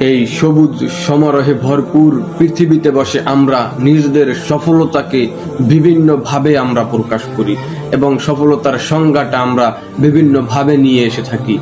এই সবুজ সমারোহে ভরপুর পৃথিবীতে বসে আমরা নিজেদের সফলতাকে বিভিন্নভাবে আমরা প্রকাশ করি এবং সফলতার সংজ্ঞাটা আমরা বিভিন্নভাবে নিয়ে এসে থাকি।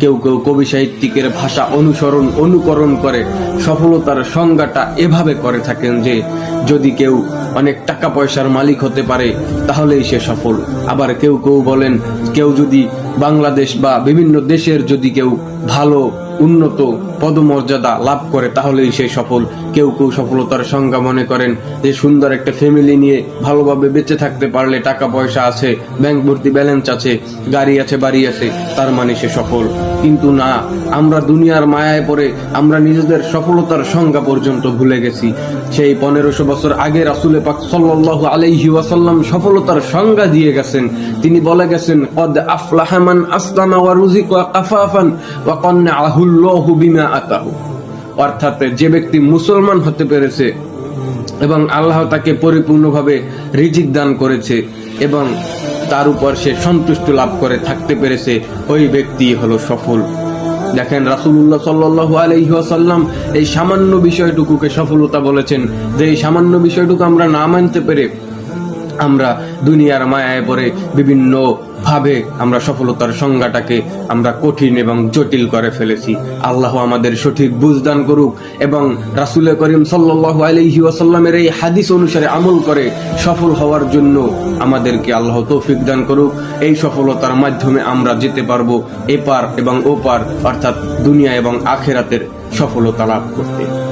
কেউ কেউ কবি সাহিত্যিকের ভাষা অনুসরণ, অনুকরণ করে, সফলতার সংজ্ঞাটা এভাবে করে থাকেন যে যদি কেউ অনেক টাকা পয়সার মালিক হতে পারে তাহলেই সে সফল। আবার কেউ কেউ বলেন, কেউ যদি বাংলাদেশ বা বিভিন্ন দেশের যদি কেউ ভালো, উন্নত পদমর্যাদা লাভ করে, তাহলেই সে সফল। কেউ কেউ সফলতার সংজ্ঞা মনে করেন যে, সুন্দর একটা ফ্যামিলি নিয়ে ভালোভাবে বেঁচে থাকতে পারলে টাকা পয়সা আছে ব্যাংক ভর্তি ব্যালেন্স আছে, গাড়ি আছে, বাড়ি আছে, তার মানে সে সফল। কিন্তু না, আমরা দুনিয়ার মায়ায় পড়ে আমরা নিজেদের সফলতার সংজ্ঞা পর্যন্ত ভুলে গেছি। সেই পনেরোশো বছর আগে রাসুলে পাক সাল্লাহ ওয়াসাল্লাম সফলতার সংজ্ঞা দিয়ে গেছেন। তিনি বলে গেছেন, কদ আফলাহামান আসলামা ওয়া রুজিকা কাফাফান ওয়া কন্নাআহুল্লাহু বিমা আতাহু। অর্থাৎ যে ব্যক্তি মুসলমান হতে পেরেছে এবং আল্লাহ তাকে পরিপূর্ণভাবে রিজিক দান করেছে এবং তার উপর সে সন্তুষ্ট লাভ করে থাকতে পেরেছে, ওই ব্যক্তি হলো সফল। দেখেন রাসুল্লাহ সাল্লাহ আলহিহাসাল্লাম এই সামান্য বিষয়টুকুকে সফলতা বলেছেন। যে এই সামান্য বিষয়টুকু আমরা না মানতে পেরে আমরা দুনিয়ার মায়ায় পড়ে বিভিন্ন ভাবে আমরা সফলতার সংজ্ঞাটাকে আমরা কঠিন এবং জটিল করে ফেলেছি। আল্লাহ আমাদের সঠিক বুঝদান করুক এবং রাসুল করিম সাল্লাহ আলহি ওয়াসাল্লামের এই হাদিস অনুসারে আমল করে সফল হওয়ার জন্য আমাদেরকে আল্লাহ তৌফিক দান করুক। এই সফলতার মাধ্যমে আমরা যেতে পারব এপার এবং ওপার, অর্থাৎ দুনিয়া এবং আখেরাতের সফলতা লাভ করতে।